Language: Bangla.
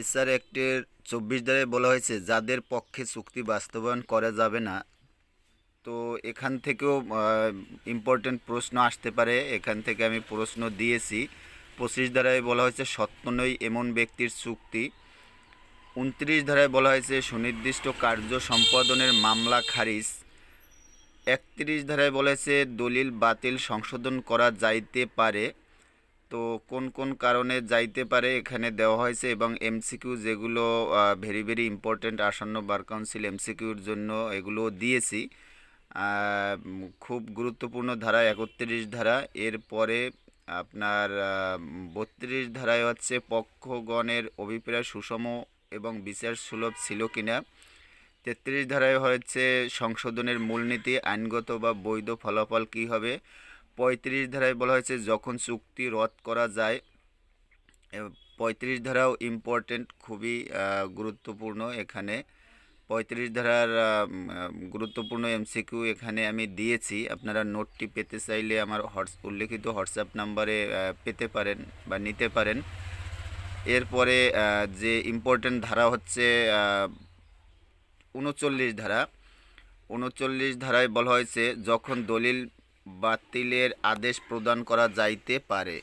এসআর অ্যাক্টের চব্বিশ ধারায় বলা হয়েছে, যাদের পক্ষে চুক্তি বাস্তবায়ন করা যাবে না। তো এখান থেকেও ইম্পর্টেন্ট প্রশ্ন আসতে পারে। এখান থেকে আমি প্রশ্ন দিয়েছি। পঁচিশ ধারায় বলা হয়েছে সত্য নয় এমন ব্যক্তির চুক্তি। উনত্রিশ ধারায় বলা হয়েছে, সুনির্দিষ্ট কার্য সম্পাদনের মামলা খারিজ। একত্রিশ ধারায় বলেছে দলিল বাতিল সংশোধন করা যাইতে পারে। তো কোন কোন কারণে যাইতে পারে এখানে দেওয়া হয়েছে এবং এমসিকিউ যেগুলো ভেরি ভেরি ইম্পর্ট্যান্ট আসন্ন বার কাউন্সিল এমসিকিউর জন্য এগুলো দিয়েছি। খুব গুরুত্বপূর্ণ ধারা একত্রিশ ধারা। এরপরে আপনার বত্রিশ ধারায় হচ্ছে পক্ষগণের অভিপ্রায় সুষম এবং বিচার সুলভ ছিল কিনা। তেত্রিশ ধারায় হয়েছে সংশোধনের মূলনীতি, আইনগত বা বৈধ ফলাফল কী হবে? পঁয়ত্রিশ ধারায় বলা হয়েছে, যখন চুক্তি রদ করা যায় পঁয়ত্রিশ ধারাও ইম্পর্টেন্ট খুবই গুরুত্বপূর্ণ এখানে। পঁয়ত্রিশ ধারার গুরুত্বপূর্ণ এমসিকিউ এখানে আমি দিয়েছি। আপনারা নোটটি পেতে চাইলে আমার হোয়াটস, উল্লেখিত হোয়াটসঅ্যাপ নাম্বারে পেতে পারেন বা নিতে পারেন। এরপরে যে ইম্পর্টেন্ট ধারা হচ্ছে উনচল্লিশ ধারা। উনচল্লিশ ধারায় বলা হয়েছে, যখন দলিল বাতিলের আদেশ প্রদান করা যাইতে পারে।